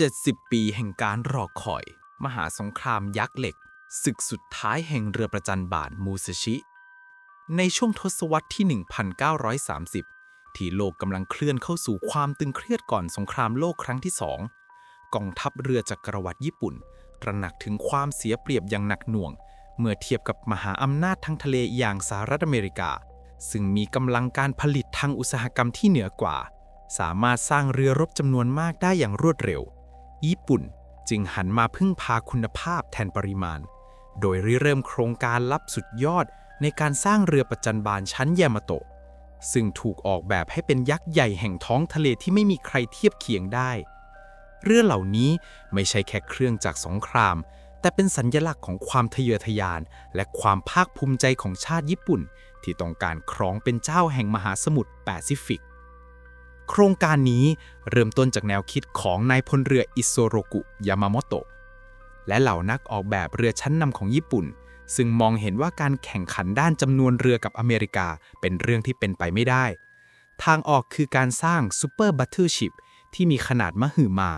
70 ปีแห่งการรอคอย มหาสงครามยักษ์เหล็ก ศึกสุดท้ายแห่งเรือประจันบานมูซชิ ในช่วงทศวรรษที่ 1930 ที่โลกกำลังเคลื่อนเข้าสู่ความตึงเครียดก่อนสงครามโลกครั้งที่สองกองทัพเรือจักรวรรดิญี่ปุ่น ตระหนักถึงความเสียเปรียบอย่างหนักหน่วง เมื่อเทียบกับมหาอำนาจทางทะเลอย่างสหรัฐอเมริกา ซึ่งมีกำลังการผลิตทางอุตสาหกรรมที่เหนือกว่า สามารถสร้างเรือรบจำนวนมากได้อย่างรวดเร็ว ญี่ปุ่นจึงหันมาพึ่งพาคุณภาพแทนปริมาณ โดยริเริ่มโครงการลับสุดยอดในการสร้างเรือประจันบานชั้นยามาโตะ ซึ่งถูกออกแบบให้เป็นยักษ์ใหญ่แห่งท้องทะเลที่ไม่มีใครเทียบเคียงได้ เรือเหล่านี้ไม่ใช่แค่เครื่องจากสงคราม แต่เป็นสัญญลักษณ์ของความทะเยอทะยาน และความภาคภูมิใจของชาติญี่ปุ่น ที่ต้องการครองเป็นเจ้าแห่งมหาสมุทรแปซิฟิก โครงการนี้เริ่มต้นจากแนวคิดของนายพลเรืออิโซโรกุ ยามาโมโตะ และเหล่านักออกแบบเรือชั้นนำของญี่ปุ่น ซึ่งมองเห็นว่าการแข่งขันด้านจำนวนเรือกับอเมริกาเป็นเรื่องที่เป็นไปไม่ได้ ทางออกคือการสร้างซูเปอร์บัตเทอร์ชิพที่มีขนาดมหึมา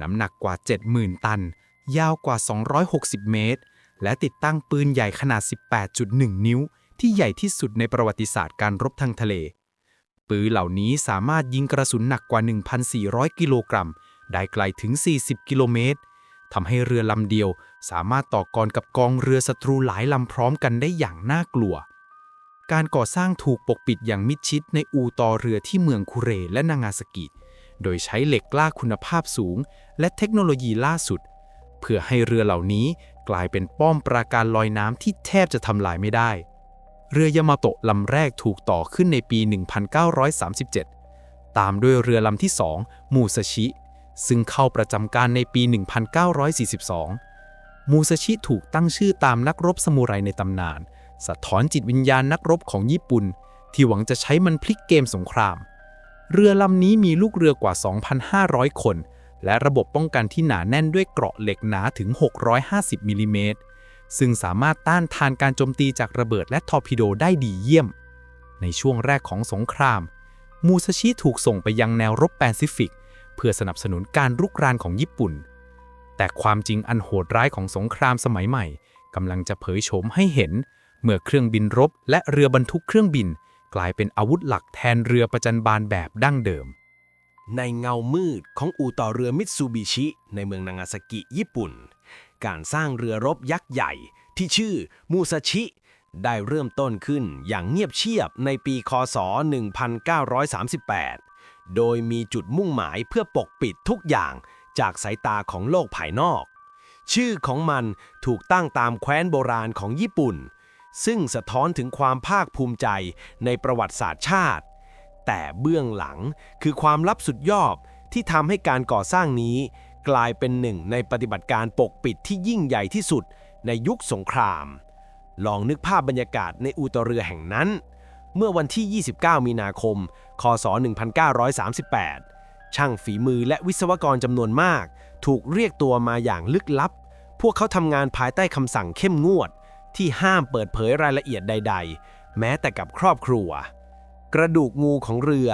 น้ำหนักกว่า 70,000 ตัน ยาวกว่า 260 เมตร และติดตั้งปืนใหญ่ขนาด 18.1 นิ้ว ที่ใหญ่ที่สุดในประวัติศาสตร์การรบทางทะเล ปืนเหล่านี้สามารถยิงกระสุนหนักกว่า 1,400 กิโลกรัม ได้ไกลถึง 40 กิโลเมตรทำให้เรือลำเดียวสามารถต่อกรกับกองเรือศัตรูหลายลำพร้อมกันได้อย่างน่ากลัว การก่อสร้างถูกปกปิดอย่างมิดชิดในอูต่อเรือที่เมืองคุเรและนางาซากิ โดยใช้เหล็กกล้าคุณภาพสูง และเทคโนโลยีล่าสุด เพื่อให้เรือเหล่านี้กลายเป็นป้อมปราการลอยน้ำที่แทบจะทำลายไม่ได้ เรือยามาโตะลำแรกถูกต่อขึ้นในปี 1937 ตามด้วยเรือลำที่ 2 มูซาชิ ซึ่งเข้าประจำการในปี 1942 มูซาชิถูกตั้งชื่อตามนักรบสมุไรในตำนาน สะท้อนจิตวิญญาณนักรบของญี่ปุ่น ที่หวังจะใช้มันพลิกเกมสงคราม เรือลำนี้มีลูกเรือกว่า 2,500 คน และระบบป้องกันที่หนาแน่นด้วยเกราะเหล็กหนาถึง 650มิลลิเมตร ซึ่งสามารถต้านทานการโจมตีจากระเบิดและทอร์ปิโดได้ดีเยี่ยม ในช่วงแรกของสงคราม มูซาชิถูกส่งไปยังแนวรบแปซิฟิก เพื่อสนับสนุนการรุกรานของญี่ปุ่น แต่ความจริงอันโหดร้ายของสงครามสมัยใหม่กำลังจะเผยโฉมให้เห็น เมื่อเครื่องบินรบ และเรือบรรทุกเครื่องบิน กลายเป็นอาวุธหลักแทนเรือประจันบานแบบดั้งเดิม ในเงามืดของอู่ต่อเรือมิตซูบิชิ ในเมืองนางาซากิ ญี่ปุ่น การสร้างเรือรบยักษ์ใหญ่ ที่ชื่อมูซาชิ ได้เริ่มต้นขึ้นอย่างเงียบเชียบในปีคศ 1938 โดยมีจุดมุ่งหมายเพื่อปกปิดทุกอย่างจากสายตาของโลกภายนอก ชื่อของมันถูกตั้งตามแคว้นโบราณของญี่ปุ่น ซึ่งสะท้อนถึงความภาคภูมิใจในประวัติศาสตร์ชาติ แต่เบื้องหลังคือความลับสุดยอดที่ทำให้การก่อสร้างนี้ กลายเป็นหนึ่งในปฏิบัติการปกปิดที่ยิ่งใหญ่ที่สุดในยุคสงคราม ลองนึกภาพบรรยากาศในอูตเรือแห่งนั้น เมื่อวันที่ 29 มีนาคม คศ 1938 ช่างฝีมือและวิศวกรจำนวนมาก ถูกเรียกตัวมาอย่างลึกลับ พวกเขาทำงานภายใต้คำสั่งเข้มงวด ที่ห้ามเปิดเผยรายละเอียดใด ๆ แม้แต่กับครอบครัว กระดูกงูของเรือ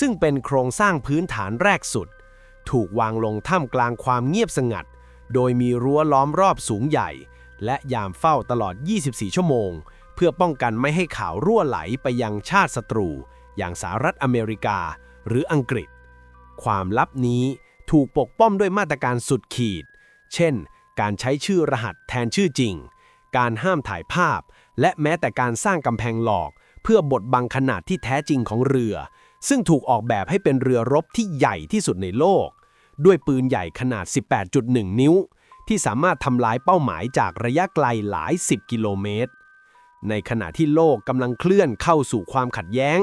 ซึ่งเป็นโครงสร้างพื้นฐานแรกสุด ถูกวางลงท่ามกลางความเงียบสงัด โดยมีรั้วล้อมรอบสูงใหญ่ และยามเฝ้าตลอด 24 ชั่วโมง เพื่อป้องกันไม่ให้ข่าวรั่วไหลไปยังชาติศัตรู อย่างสหรัฐอเมริกา หรืออังกฤษ ความลับนี้ถูกปกป้องด้วยมาตรการสุดขีด เช่น การใช้ชื่อรหัสแทนชื่อจริง การห้ามถ่ายภาพ และแม้แต่การสร้างกำแพงหลอก เพื่อบดบังขนาดที่แท้จริงของเรือ ซึ่งถูกออกแบบให้เป็นเรือรบที่ใหญ่ที่สุดในโลก ด้วยปืนใหญ่ขนาด 18.1 นิ้ว ที่สามารถทำลายเป้าหมายจากระยะไกลหลาย 10 กิโลเมตร ในขณะที่โลกกำลังเคลื่อนเข้าสู่ความขัดแย้ง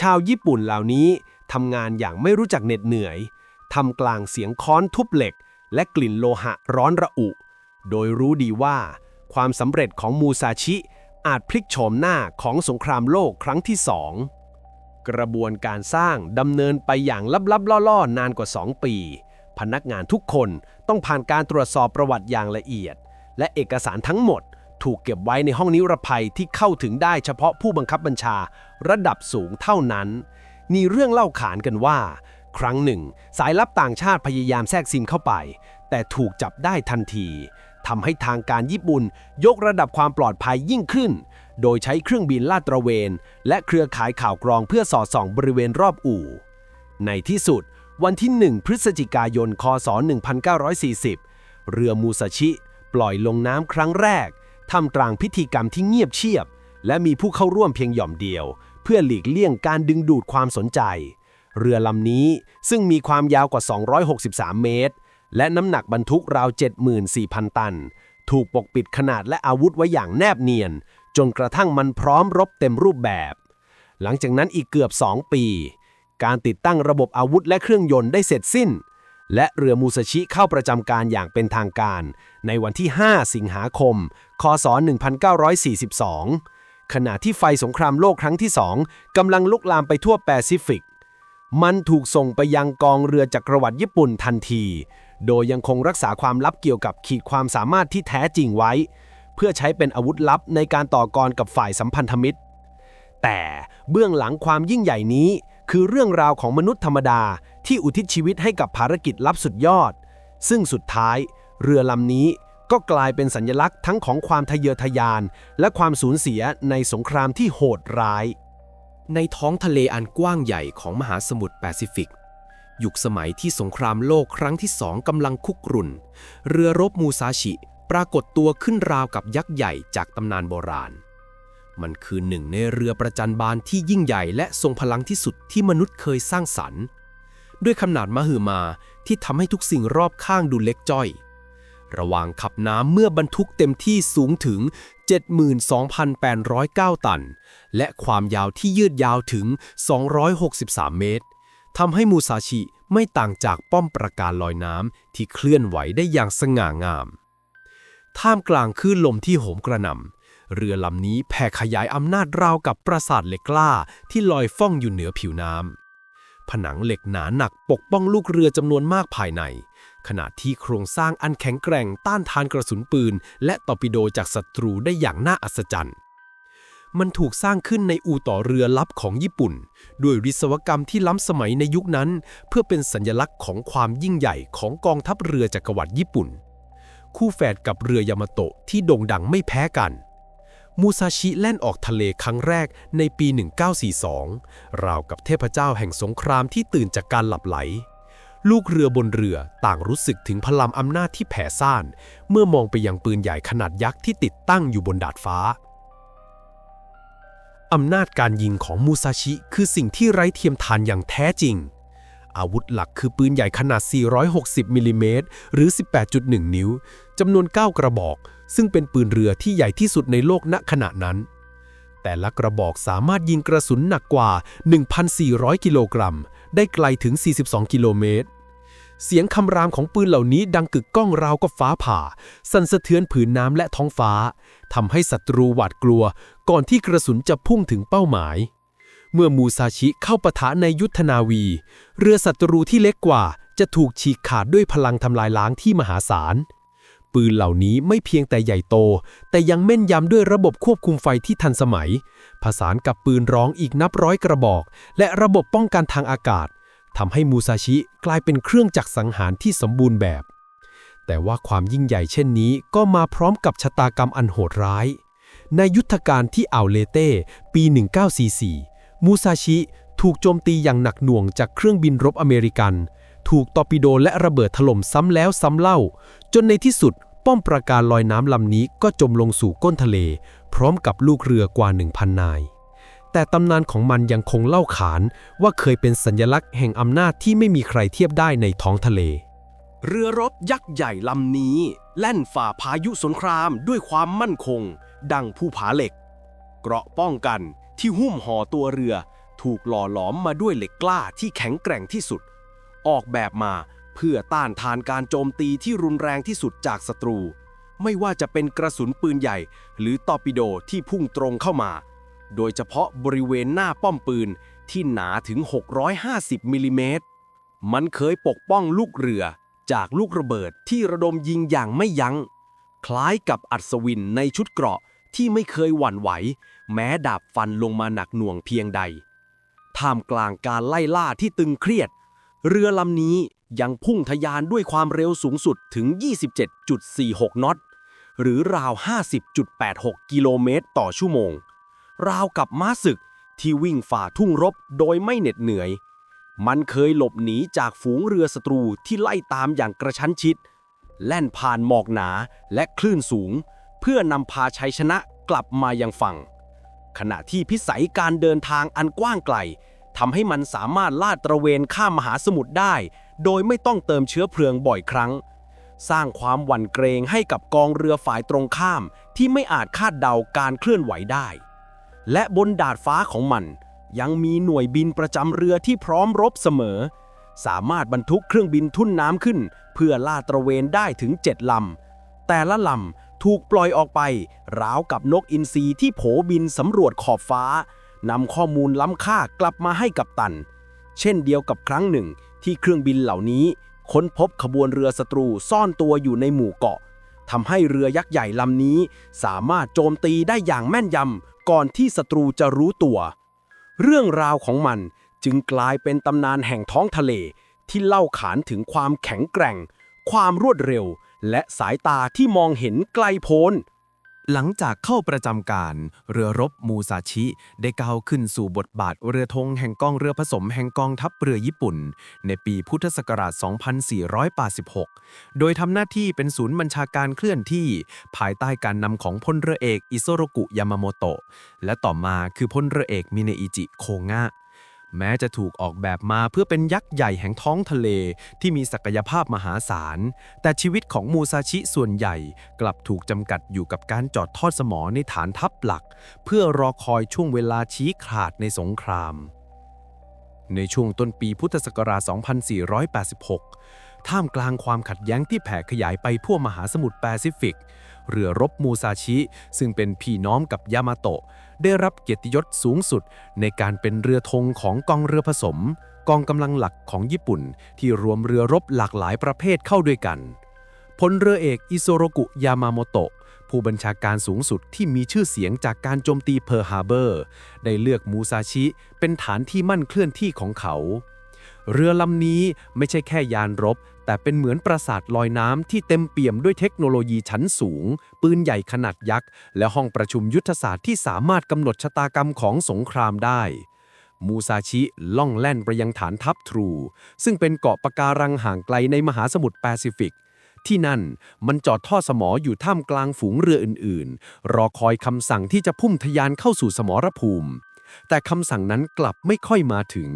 ชาวญี่ปุ่นเหล่านี้ทำงานอย่างไม่รู้จักเหน็ดเหนื่อยทำกลางเสียงค้อนทุบเหล็ก และกลิ่นโลหะร้อนระอุ โดยรู้ดีว่า ความสำเร็จของมูซาชิอาจพลิกโฉมหน้าของสงครามโลกครั้งที่สอง กระบวนการสร้างดำเนินไปอย่างลับๆล่อๆ นานกว่า 2 ปี พนักงานทุกคนต้องผ่านการตรวจสอบประวัติอย่างละเอียด และเอกสารทั้งหมดถูกเก็บไว้ในห้องนิรภัยที่เข้าถึงได้เฉพาะผู้บังคับบัญชาระดับสูงเท่านั้น มีเรื่องเล่าขานกันว่า ครั้งหนึ่ง สายลับต่างชาติพยายามแทรกซึมเข้าไป แต่ถูกจับได้ทันที ทำให้ทางการญี่ปุ่น ยกระดับความปลอดภัยยิ่งขึ้น โดยใช้เครื่องบินลาดตระเวน และเครือข่ายข่าวกรองเพื่อสอดส่องบริเวณรอบอู่ ในที่สุด วันที่ 1 พฤศจิกายน คศ 1940 เรือมูซาชิ ปล่อยลงน้ำครั้งแรกทำกลางพิธีกรรมที่เงียบเชียบ และมีผู้เข้าร่วมเพียงหย่อมเดียว เพื่อหลีกเลี่ยงการดึงดูดความสนใจ เรือลำนี้ซึ่งมีความยาวกว่า 263 เมตร และน้ำหนักบรรทุกราว 74,000 ตัน ถูกปกปิดขนาดและอาวุธไว้อย่างแนบเนียน จนกระทั่งมันพร้อมรบเต็มรูปแบบ หลังจากนั้นอีกเกือบ 2 ปี การติดตั้งระบบอาวุธและเครื่องยนต์ได้เสร็จสิ้น และเรือมูซาชิเข้าประจำการอย่างเป็นทางการ ในวันที่ 5 สิงหาคม คศ 1942 ขณะที่ไฟสงครามโลกครั้งที่2กำลังลุกลามไปทั่วแปซิฟิก มันถูกส่งไปยังกองเรือจักรวรรดิญี่ปุ่นทันที โดยยังคงรักษาความลับเกี่ยวกับขีดความสามารถที่แท้จริงไว้ เพื่อใช้เป็นอาวุธลับในการต่อกรกับฝ่ายสัมพันธมิตร แต่เบื้องหลังความยิ่งใหญ่นี้ คือเรื่องราวของมนุษย์ธรรมดาที่อุทิศชีวิตให้กับภารกิจลับสุดยอด ซึ่งสุดท้าย เรือลำนี้ก็กลายเป็นสัญลักษณ์ทั้งของความทะเยอทะยาน และความสูญเสียในสงครามที่โหดร้าย ในท้องทะเลอันกว้างใหญ่ของมหาสมุทรแปซิฟิก ยุคสมัยที่สงครามโลกครั้งที่สองกำลังคุกรุ่น เรือรบมูซาชิ ปรากฏตัวขึ้นราวกับยักษ์ใหญ่จากตำนานโบราณ มันคือหนึ่งในเรือประจันบานที่ยิ่งใหญ่และทรงพลังที่สุดที่มนุษย์เคยสร้างสรรค์ ด้วยขนาดมหึมาที่ทำให้ทุกสิ่งรอบข้างดูเล็กจ้อย ระหว่างขับน้ำเมื่อบรรทุกเต็มที่สูงถึง 72,809 ตัน และความยาวที่ยืดยาวถึง 263 เมตร ทำให้มูซาชิไม่ต่างจากป้อมปราการลอยน้ำที่เคลื่อนไหวได้อย่างสง่างาม ท่ามกลางคลื่นลมที่โหมกระหน่ำเรือลำนี้แผ่ขยายอำนาจราวกับปราสาทเหล็กกล้าที่ลอยฟ้องอยู่เหนือผิวน้ำ ผนังเหล็กหนาหนักปกป้องลูกเรือจำนวนมากภายใน ขณะที่โครงสร้างอันแข็งแกร่งต้านทานกระสุนปืน และตอร์ปิโดจากศัตรูได้อย่างน่าอัศจรรย์ มันถูกสร้างขึ้นในอู่ต่อเรือลับของญี่ปุ่น ด้วยวิศวกรรมที่ล้ำสมัยในยุคนั้น เพื่อเป็นสัญลักษณ์ของความยิ่งใหญ่ของกองทัพเรือจักรวรรดิญี่ปุ่น คู่แฝดกับเรือยามาโตะที่โด่งดังไม่แพ้กันมูซาชิแล่นออกทะเลครั้งแรกในปี 1942 ราวกับเทพเจ้าแห่งสงครามที่ตื่นจากการหลับไหล ลูกเรือบนเรือต่างรู้สึกถึงพลังอำนาจที่แผ่ซ่าน เมื่อมองไปยังปืนใหญ่ขนาดยักษ์ที่ติดตั้งอยู่บนดาดฟ้า อำนาจการยิงของมูซาชิ คือสิ่งที่ไร้เทียมทานอย่างแท้จริง อาวุธหลักคือปืนใหญ่ขนาด 460 มิลลิเมตรหรือ 18.1 นิ้ว จำนวน 9 กระบอก ซึ่งเป็นปืนเรือที่ใหญ่ที่สุดในโลกณขณะนั้น แต่ละกระบอกสามารถยิงกระสุนหนักกว่า 1,400 กิโลกรัม ได้ไกลถึง 42 กิโลเมตร เสียงคำรามของปืนเหล่านี้ดังกึกก้องราวกับฟ้าผ่า สั่นสะเทือนผืนน้ำและท้องฟ้าทำให้ศัตรูหวาดกลัว ก่อนที่กระสุนจะพุ่งถึงเป้าหมาย เมื่อมูซาชิเข้าปะทะในยุทธนาวี เรือศัตรูที่เล็กกว่า จะถูกฉีกขาดด้วยพลังทำลายล้างที่มหาศาล ปืนเหล่านี้ไม่เพียงแต่ใหญ่โต แต่ยังแม่นยำด้วยระบบควบคุมไฟที่ทันสมัย ผสานกับปืนร้องอีกนับร้อยกระบอก และระบบป้องกันทางอากาศ ทำให้มูซาชิกลายเป็นเครื่องจักรสังหารที่สมบูรณ์แบบ แต่ว่าความยิ่งใหญ่เช่นนี้ก็มาพร้อมกับชะตากรรมอันโหดร้าย ในยุทธการที่อ่าวเลเต้ ปี 1944 มูซาชิถูกโจมตีอย่างหนักหน่วงจากเครื่องบินรบอเมริกัน ถูกตอร์ปิโดและระเบิดถล่มซ้ำแล้วซ้ำเล่า จนในที่สุดป้อมปราการลอยน้ำลำนี้ก็จมลงสู่ก้นทะเล พร้อมกับลูกเรือกว่า 1,000 นาย แต่ตำนานของมันยังคงเล่าขานว่าเคยเป็นสัญลักษณ์แห่งอำนาจที่ไม่มีใครเทียบได้ในท้องทะเล เรือรบยักษ์ใหญ่ลำนี้ แล่นฝ่าพายุสงครามด้วยความมั่นคง ดังภูผาเหล็ก เกราะป้องกันที่หุ้มห่อตัวเรือ ถูกหล่อหลอมมาด้วยเหล็กกล้าที่แข็งแกร่งที่สุด ออกแบบมาเพื่อต้านทานการโจมตีที่รุนแรงที่สุดจากศัตรู ไม่ว่าจะเป็นกระสุนปืนใหญ่ หรือตอร์ปิโดที่พุ่งตรงเข้ามา โดยเฉพาะบริเวณหน้าป้อมปืนที่หนาถึง 650มิลลิเมตร มันเคยปกป้องลูกเรือจากลูกระเบิดที่ระดมยิงอย่างไม่ยัง้ง คล้ายกับอัศวินในชุดเกราะที่ไม่เคยหวั่นไหว แม้ดาบฟันลงมาหนักหน่วงเพียงใด ท่ามกลางการไล่ล่าที่ตึงเครียด เรือลำนี้ยังพุ่งทะยานด้วยความเร็วสูงสุดถึง 27.46 นอต หรือราว 50.86 กิโลเมตรต่อชั่วโมง ราวกับม้าศึกที่วิ่งฝ่าทุ่งรบโดยไม่เหน็ดเหนื่อย มันเคยหลบหนีจากฝูงเรือศัตรูที่ไล่ตามอย่างกระชั้นชิด แล่นผ่านหมอกหนาและคลื่นสูง เพื่อนำพาชัยชนะกลับมายังฝั่ง ขณะที่พิสัยการเดินทางอันกว้างไกลทำให้มันสามารถลาดตระเวนข้ามมหาสมุทรได้ โดยไม่ต้องเติมเชื้อเพลิงบ่อยครั้ง สร้างความหวั่นเกรงให้กับกองเรือฝ่ายตรงข้ามที่ไม่อาจคาดเดาการเคลื่อนไหวได้ และบนดาดฟ้าของมัน ยังมีหน่วยบินประจำเรือที่พร้อมรบเสมอ สามารถบรรทุกเครื่องบินทุ่นน้ำขึ้น เพื่อลาดตระเวนได้ถึง7ลำ แต่ละลำถูกปล่อยออกไป ราวกับนกอินทรีที่โผบินสำรวจขอบฟ้านำข้อมูลล้ำค่ากลับมาให้กับตัน เช่นเดียวกับครั้งหนึ่งที่เครื่องบินเหล่านี้ ค้นพบขบวนเรือศัตรูซ่อนตัวอยู่ในหมู่เกาะทำให้เรือยักษ์ใหญ่ลำนี้ สามารถโจมตีได้อย่างแม่นยำก่อนที่ศัตรูจะรู้ตัว เรื่องราวของมันจึงกลายเป็นตำนานแห่งท้องทะเลที่เล่าขานถึงความแข็งแกร่ง ความรวดเร็ว และสายตาที่มองเห็นไกลโพ้น หลังจากเข้าประจำการ เรือรบมูซาชิ ได้ก้าวขึ้นสู่บทบาทเรือธงแห่งกองเรือผสมแห่งกองทัพเรือญี่ปุ่น ในปีพุทธศักราช 2486 โดยทำหน้าที่เป็นศูนย์บัญชาการเคลื่อนที่ ภายใต้การนำของพลเรือเอกอิโซโรกุยามาโมโตะและต่อมาคือพลเรือเอกมิเนอิจิโคงะ แม้จะถูกออกแบบมาเพื่อเป็นยักษ์ใหญ่แห่งท้องทะเลที่มีศักยภาพมหาศาล แต่ชีวิตของมูซาชิส่วนใหญ่กลับถูกจำกัดอยู่กับการจอดทอดสมอในฐานทัพหลัก เพื่อรอคอยช่วงเวลาชี้ขาดในสงคราม ในช่วงต้นปีพุทธศักราช 2486 ท่ามกลางความขัดแย้งที่แผ่ขยายไปทั่วมหาสมุทรแปซิฟิก เรือรบมูซาชิ ซึ่งเป็นพี่น้องกับยามาโตะ ได้รับเกียรติยศสูงสุด ในการเป็นเรือธงของกองเรือผสม กองกำลังหลักของญี่ปุ่น ที่รวมเรือรบหลากหลายประเภทเข้าด้วยกันพลเรือเอกอิโซโรกุยามาโมโตะผู้บัญชาการสูงสุดที่มีชื่อเสียงจากการโจมตีเพิร์ลฮาร์เบอร์ ได้เลือกมูซาชิ เป็นฐานที่มั่นเคลื่อนที่ของเขา เรือลำนี้ไม่ใช่แค่ยานรบ แต่เป็นเหมือนปราสาทลอยน้ำที่เต็มเปี่ยมด้วยเทคโนโลยีชั้นสูง ปืนใหญ่ขนาดยักษ์ และห้องประชุมยุทธศาสตร์ที่สามารถกำหนดชะตากรรมของสงครามได้ มูซาชิล่องแล่นไปยังฐานทัพทรู ซึ่งเป็นเกาะปะการังห่างไกลในมหาสมุทรแปซิฟิกที่นั่นมันจอดท่อสมออยู่ท่ามกลางฝูงเรืออื่นๆ รอคอยคำสั่งที่จะพุ่งทะยานเข้าสู่สมรภูมิ แต่คำสั่งนั้นกลับไม่ค่อยมาถึง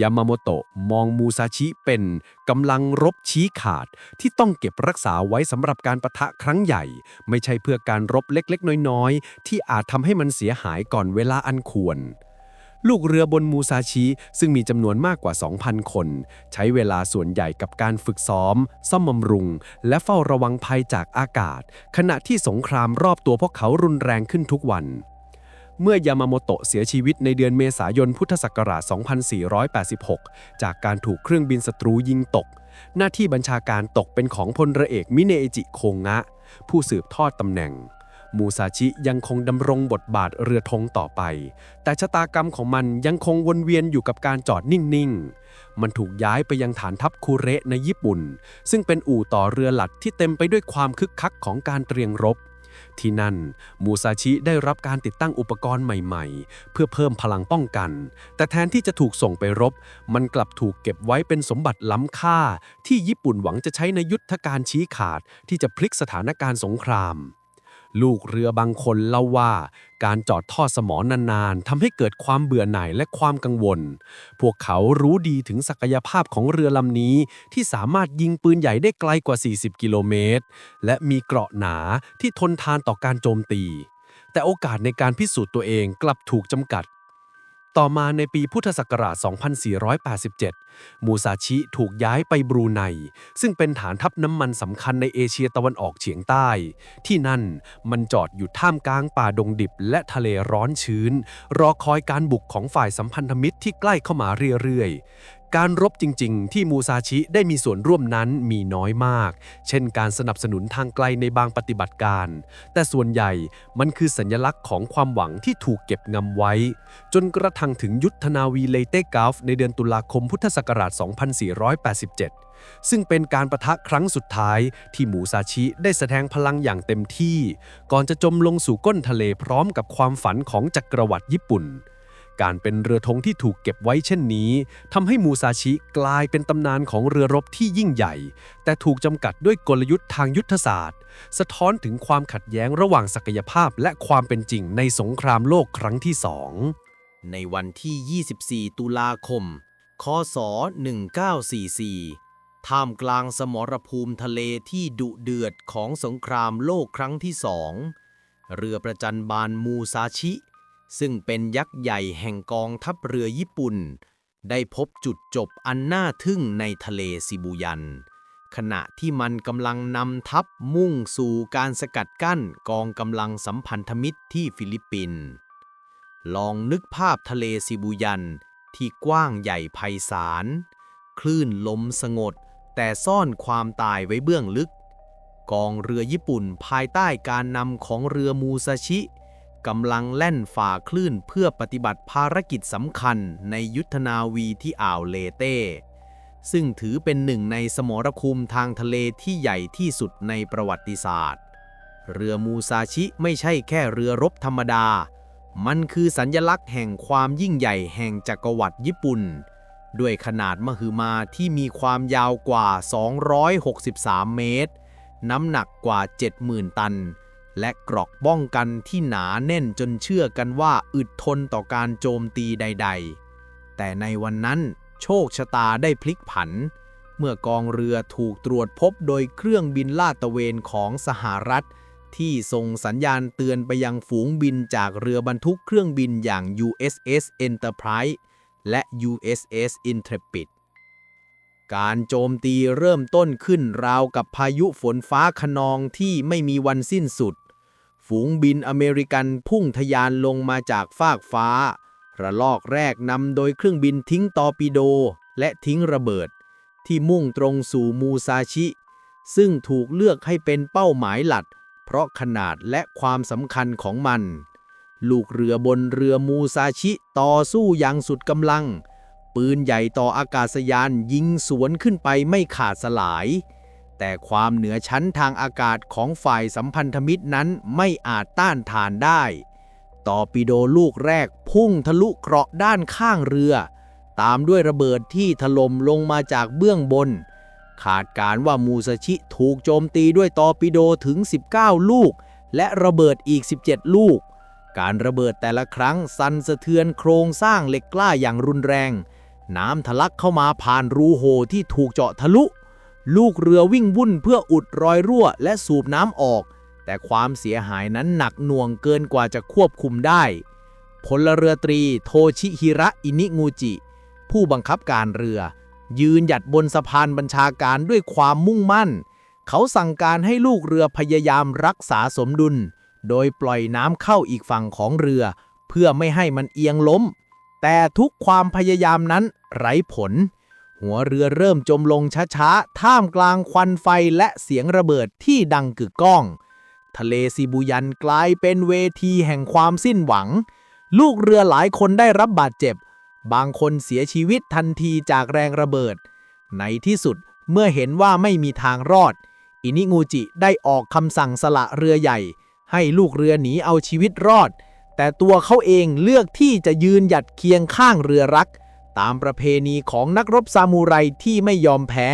ยามาโมโตะมองมูซาชิเป็นกำลังรบชี้ขาดที่ต้องเก็บรักษาไว้สำหรับการประทะครั้งใหญ่ ไม่ใช่เพื่อการรบเล็กๆ น้อยๆ ที่อาจทำให้มันเสียหายก่อนเวลาอันควร ลูกเรือบนมูซาชิซึ่งมีจำนวนมากกว่า 2,000 คน ใช้เวลาส่วนใหญ่กับการฝึกซ้อม ซ่อมบำรุง และเฝ้าระวังภัยจากอากาศ ขณะที่สงครามรอบตัวพวกเขารุนแรงขึ้นทุกวัน เมื่อยามาโมโตะเสียชีวิตในเดือนเมษายนพุทธศักราช 2486 จากการถูกเครื่องบินศัตรูยิงตก หน้าที่บัญชาการตกเป็นของพลเรือเอกมิเนจิโคงะ ผู้สืบทอดตำแหน่ง มูซาชิยังคงดำรงบทบาทเรือธงต่อไป แต่ชะตากรรมของมันยังคงวนเวียนอยู่กับการจอดนิ่งๆ มันถูกย้ายไปยังฐานทัพคูเระในญี่ปุ่น ซึ่งเป็นอู่ต่อเรือหลัดที่เต็มไปด้วยความคึกคักของการเตรียมรบ ที่นั่น มูซาชิได้รับการติดตั้งอุปกรณ์ใหม่ ๆ เพื่อเพิ่มพลังป้องกัน แต่แทนที่จะถูกส่งไปรบ มันกลับถูกเก็บไว้เป็นสมบัติล้ำค่า ที่ญี่ปุ่นหวังจะใช้ในยุทธการชี้ขาดที่จะพลิกสถานการณ์สงคราม ลูกเรือบางคนเล่าว่า การจอดท่อสมอนานๆทำให้เกิดความเบื่อหน่ายและความกังวล พวกเขารู้ดีถึงศักยภาพของเรือลำนี้ ที่สามารถยิงปืนใหญ่ได้ไกลกว่า 40 กิโลเมตร และมีเกราะหนาที่ทนทานต่อการโจมตี แต่โอกาสในการพิสูจน์ตัวเองกลับถูกจำกัด ต่อมาในปีพุทธศักราช 2487 มูซาชิถูกย้ายไปบรูไน ซึ่งเป็นฐานทัพน้ำมันสำคัญในเอเชียตะวันออกเฉียงใต้ ที่นั่นมันจอดอยู่ท่ามกลางป่าดงดิบและทะเลร้อนชื้น รอคอยการบุกของฝ่ายสัมพันธมิตรที่ใกล้เข้ามาเรื่อยๆ การรบจริง ๆ ที่มูซาชิได้มีส่วนร่วมนั้นมีน้อยมาก เช่นการสนับสนุนทางไกลในบางปฏิบัติการ แต่ส่วนใหญ่มันคือสัญลักษณ์ของความหวังที่ถูกเก็บงำไว้ จนกระทั่งถึงยุทธนาวีเลเตกาฟในเดือนตุลาคมพุทธศักราช 2487ซึ่งเป็นการประทะครั้งสุดท้ายที่หมูซาชิได้แสดงพลังอย่างเต็มที่ ก่อนจะจมลงสู่ก้นทะเลพร้อมกับความฝันของจักรวรรดิญี่ปุ่น การเป็นเรือธงที่ถูกเก็บไว้เช่นนี้ทำให้มูซาชิกลายเป็นตำนานของเรือรบที่ยิ่งใหญ่ แต่ถูกจำกัดด้วยกลยุทธ์ทางยุทธศาสตร์ สะท้อนถึงความขัดแย้งระหว่างศักยภาพและความเป็นจริงในสงครามโลกครั้งที่สองในวันที่ 24 ตุลาคม คศ 1944 ท่ามกลางสมรภูมิทะเลที่ดุเดือดของสงครามโลกครั้งที่สอง เรือประจันบานมูซาชิ ซึ่งเป็นยักษ์ใหญ่แห่งกองทัพเรือญี่ปุ่น ได้พบจุดจบอันน่าทึ่งในทะเลซิบูยัน ขณะที่มันกำลังนำทัพมุ่งสู่การสกัดกั้นกองกำลังสัมพันธมิตรที่ฟิลิปปินส์ลองนึกภาพทะเลซิบูยันที่กว้างใหญ่ไพศาล คลื่นลมสงบแต่ซ่อนความตายไว้เบื้องลึก กองเรือญี่ปุ่นภายใต้การนำของเรือมูซาชิ กำลังแล่นฝ่าคลื่นเพื่อปฏิบัติภารกิจสำคัญในยุทธนาวีที่อ่าวเลเต้ ซึ่งถือเป็นหนึ่งในสมรภูมิทางทะเลที่ใหญ่ที่สุดในประวัติศาสตร์ เรือมูซาชิไม่ใช่แค่เรือรบธรรมดา มันคือสัญญลักษณ์แห่งความยิ่งใหญ่แห่งจักรวรรดิญี่ปุ่น ด้วยขนาดมหึมาที่มีความยาวกว่า 263 เมตร น้ำหนักกว่า 70,000 ตัน และกรอกป้องกันที่หนาแน่นจนเชื่อกันว่าอึดทนต่อการโจมตีใด ๆ แต่ในวันนั้นโชคชะตาได้พลิกผัน เมื่อกองเรือถูกตรวจพบโดยเครื่องบินลาดตระเวนของสหรัฐ ที่ส่งสัญญาณเตือนไปยังฝูงบินจากเรือบรรทุกเครื่องบินอย่าง USS Enterprise และ USS Intrepid การโจมตีเริ่มต้นขึ้นราวกับพายุฝนฟ้าขนองที่ไม่มีวันสิ้นสุด ฝูงบินอเมริกันพุ่งทะยานลงมาจากฟากฟ้า ระลอกแรกนำโดยเครื่องบินทิ้งตอร์ปิโดและทิ้งระเบิด ที่มุ่งตรงสู่มูซาชิ ซึ่งถูกเลือกให้เป็นเป้าหมายหลัก เพราะขนาดและความสำคัญของมัน ลูกเรือบนเรือมูซาชิต่อสู้อย่างสุดกำลัง ปืนใหญ่ต่ออากาศยานยิงสวนขึ้นไปไม่ขาดสลาย แต่ความเหนือชั้นทางอากาศของฝ่ายสัมพันธมิตรนั้นไม่อาจต้านทานได้ต่อปิโดลูกแรกพุ่งทะลุเกราะด้านข้างเรือ ตามด้วยระเบิดที่ถล่มลงมาจากเบื้องบน ขาดการว่ามูซาชิถูกโจมตีด้วยตอร์ปิโดถึง 19 ลูก และระเบิดอีก 17 ลูก การระเบิดแต่ละครั้งสั่นสะเทือนโครงสร้างเหล็กกล้าอย่างรุนแรง น้ำทะลักเข้ามาผ่านรูโหที่ถูกเจาะทะลุ ลูกเรือวิ่งวุ่นเพื่ออุดรอยรั่วและสูบน้ำออก แต่ความเสียหายนั้นหนักหน่วงเกินกว่าจะควบคุมได้ พลเรือตรีโทชิฮิระอินิงูจิ ผู้บังคับการเรือ ยืนหยัดบนสะพานบัญชาการด้วยความมุ่งมั่น เขาสั่งการให้ลูกเรือพยายามรักษาสมดุล โดยปล่อยน้ำเข้าอีกฝั่งของเรือ เพื่อไม่ให้มันเอียงล้ม แต่ทุกความพยายามนั้นไร้ผล หัวเรือเริ่มจมลงช้าๆ ท่ามกลางควันไฟและเสียงระเบิดที่ดังกึกก้อง ทะเลซิบูยันกลายเป็นเวทีแห่งความสิ้นหวัง ลูกเรือหลายคนได้รับบาดเจ็บ บางคนเสียชีวิตทันทีจากแรงระเบิด ในที่สุดเมื่อเห็นว่าไม่มีทางรอด อินิงูจิได้ออกคำสั่งสละเรือใหญ่ ให้ลูกเรือหนีเอาชีวิตรอด แต่ตัวเขาเองเลือกที่จะยืนหยัดเคียงข้างเรือรัก ตามประเพณีของนักรบซามูไรที่ไม่ยอมแพ้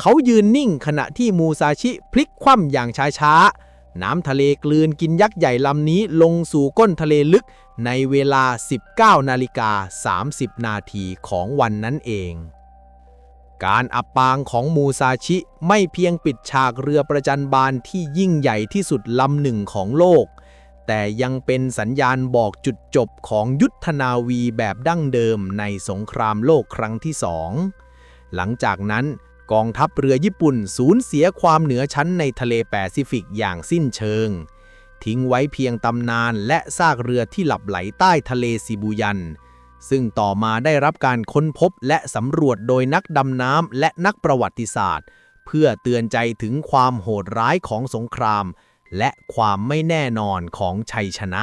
เขายืนนิ่งขณะที่มูซาชิพลิกคว่ำอย่างช้าๆ น้ำทะเลกลืนกินยักษ์ใหญ่ลำนี้ลงสู่ก้นทะเลลึกในเวลา 19 นาฬิกา 30 นาทีของวันนั้นเอง การอับปางของมูซาชิไม่เพียงปิดฉากเรือประจันบานที่ยิ่งใหญ่ที่สุดลำหนึ่งของโลก แต่ยังเป็นสัญญาณบอกจุดจบของยุทธนาวีแบบดั้งเดิมในสงครามโลกครั้งที่สอง หลังจากนั้นกองทัพเรือญี่ปุ่นสูญเสียความเหนือชั้นในทะเลแปซิฟิกอย่างสิ้นเชิง ทิ้งไว้เพียงตำนานและซากเรือที่หลับไหลใต้ทะเลซิบูยัน ซึ่งต่อมาได้รับการค้นพบและสำรวจโดยนักดำน้ำและนักประวัติศาสตร์ เพื่อเตือนใจถึงความโหดร้ายของสงคราม และความไม่แน่นอนของชัยชนะ